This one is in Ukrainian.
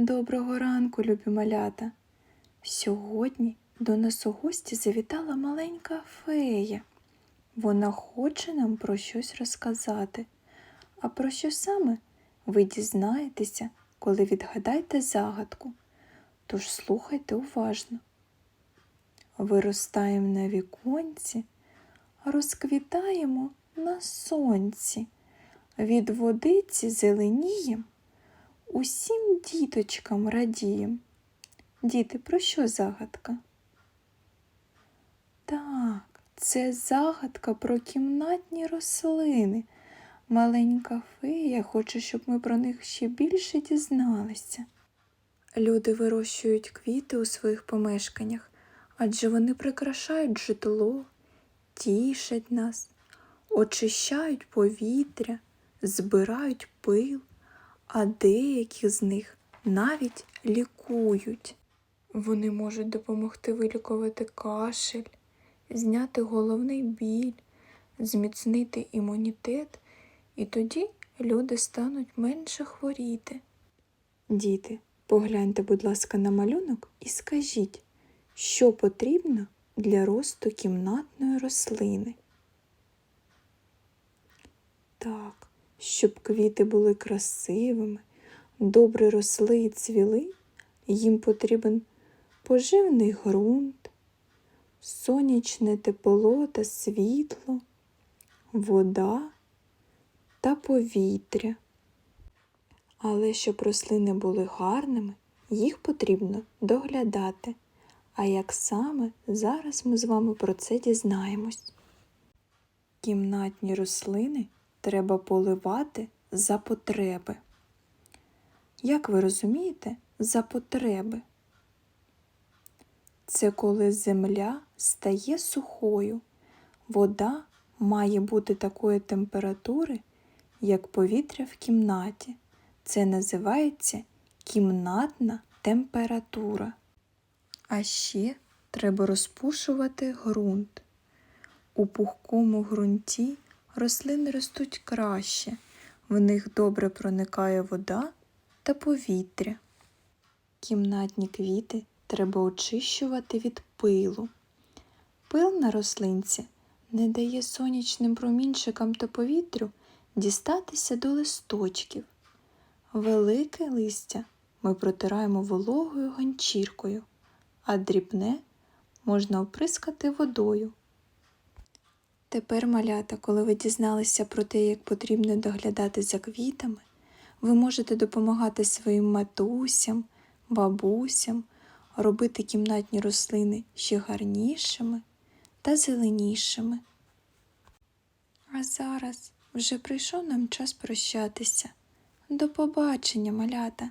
Доброго ранку, любі малята. Сьогодні до нас у гості завітала маленька фея. Вона хоче нам про щось розказати. А про що саме ви дізнаєтеся, коли відгадаєте загадку. Тож слухайте уважно. Виростаємо на віконці, розквітаємо на сонці, від водиці зеленієм, усім діточкам радієм. Діти, про що загадка? Так, це загадка про кімнатні рослини. Маленька фея хоче, щоб ми про них ще більше дізналися. Люди вирощують квіти у своїх помешканнях, адже вони прикрашають житло, тішать нас, очищають повітря, збирають пил, а деякі з них навіть лікують. Вони можуть допомогти вилікувати кашель, зняти головний біль, зміцнити імунітет, і тоді люди стануть менше хворіти. Діти, погляньте, будь ласка, на малюнок і скажіть, що потрібно для росту кімнатної рослини. Так, щоб квіти були красивими, добре росли і цвіли, їм потрібен поживний ґрунт, сонячне тепло та світло, вода та повітря. Але щоб рослини були гарними, їх потрібно доглядати. А як саме зараз ми з вами про це дізнаємось. Кімнатні рослини треба поливати за потреби. Як ви розумієте, за потреби? Це коли земля стає сухою, вода має бути такої температури, як повітря в кімнаті. Це називається кімнатна температура. А ще треба розпушувати ґрунт. У пухкому ґрунті рослини ростуть краще, в них добре проникає вода та повітря. Кімнатні квіти треба очищувати від пилу. Пил на рослинці не дає сонячним промінчикам та повітрю дістатися до листочків. Велике листя ми протираємо вологою ганчіркою, а дрібне можна оприскати водою. Тепер, малята, коли ви дізналися про те, як потрібно доглядати за квітами, ви можете допомагати своїм матусям, бабусям, робити кімнатні рослини ще гарнішими та зеленішими. А зараз вже прийшов нам час прощатися. До побачення, малята!